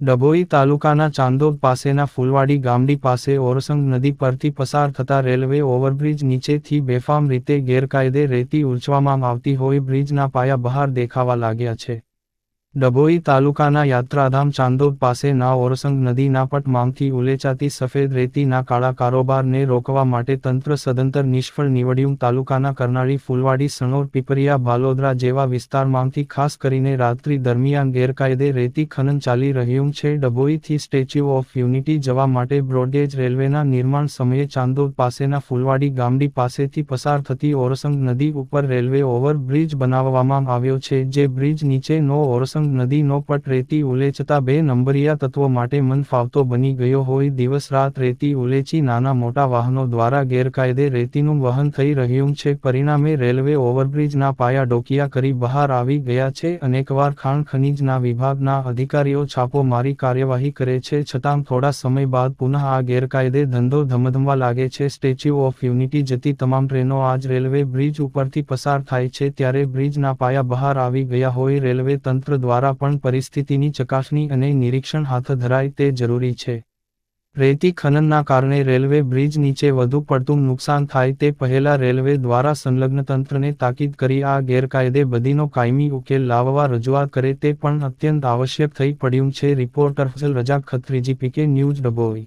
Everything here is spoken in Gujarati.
ડભોઈ તાલુકાના ચાંદોદ પાસેના ફૂલવાડી ગામડી પાસે ઓરસંગ નદી પરથી પસાર થતા રેલવે ઓવરબ્રિજ નીચેથી બેફામ રીતે ગેરકાયદે રેતી ઉછવામાં આવતી હોય બ્રિજના પાયા બહાર દેખાવા લાગ્યા છે. ડભોઈ તાલુકાના યાત્રાધામ ચાંદોદ પાસે ના ઓરસંગ નદીના પટ માંગથી ઉલેચાતી સફેદ રેતીના કાળા કારોબારને રોકવા માટે તંત્ર સદંતર નિષ્ફળ નીવડ્યું. તાલુકાના કરનાળી ફૂલવાડી, સણોર, પીપરિયા, ભાલોદરા જેવા વિસ્તારમાંથી ખાસ કરીને રાત્રિ દરમિયાન ગેરકાયદે રેતી ખનન ચાલી રહ્યું છે. ડભોઈથી સ્ટેચ્યુ ઓફ યુનિટી જવા માટે બ્રોડગેજ રેલવેના નિર્માણ સમયે ચાંદોદ પાસેના ફૂલવાડી ગામડી પાસેથી પસાર થતી ઓરસંગ નદી ઉપર રેલવે ઓવરબ્રિજ બનાવવામાં આવ્યો છે, જે બ્રિજ નીચે નો ઓરસંગ નદીનો પટ રેતી ઉલેચતા બે નંબરિયા તત્વો માટે મન ફાવતો બની ગયો હોય દિવસ રાત રેતી ઉલેચી નાના મોટા વાહનો દ્વારા ગેરકાયદે રેતીનું વહન થઈ રહ્યું છે. પરિણામે રેલવે ઓવરબ્રિજના પાયા ડોકિયા કરી બહાર આવી ગયા છે. અનેકવાર ખાણ ખનીજના વિભાગના અધિકારીઓ છાપો મારી કાર્યવાહી કરે છે. છતાં થોડા સમય બાદ પુનઃ આ ગેરકાયદે ધંધો ધમધમવા લાગે છે. સ્ટેચ્યુ ઓફ યુનિટી જતી તમામ ટ્રેનો આજ રેલવે બ્રિજ ઉપરથી પસાર થાય છે. ત્યારે બ્રિજના પાયા બહાર આવી ગયા હોય રેલવે તંત્ર દ્વારા પણ પરિસ્થિતિની ચકાસણી અને નિરીક્ષણ હાથ ધરાય તે જરૂરી છે. રેતી ખનનના કારણે રેલવે બ્રિજ નીચે વધુ પડતું નુકસાન થાય તે પહેલા રેલવે દ્વારા સંલગ્ન તંત્રને તાકીદ કરી આ ગેરકાયદે બદીનો કાયમી ઉકેલ લાવવા રજૂઆત કરે તે પણ અત્યંત આવશ્યક થઈ પડ્યું છે. રિપોર્ટર ફઝલ રજા ખત્રીજી પીકે ન્યૂઝ ડભોઈ.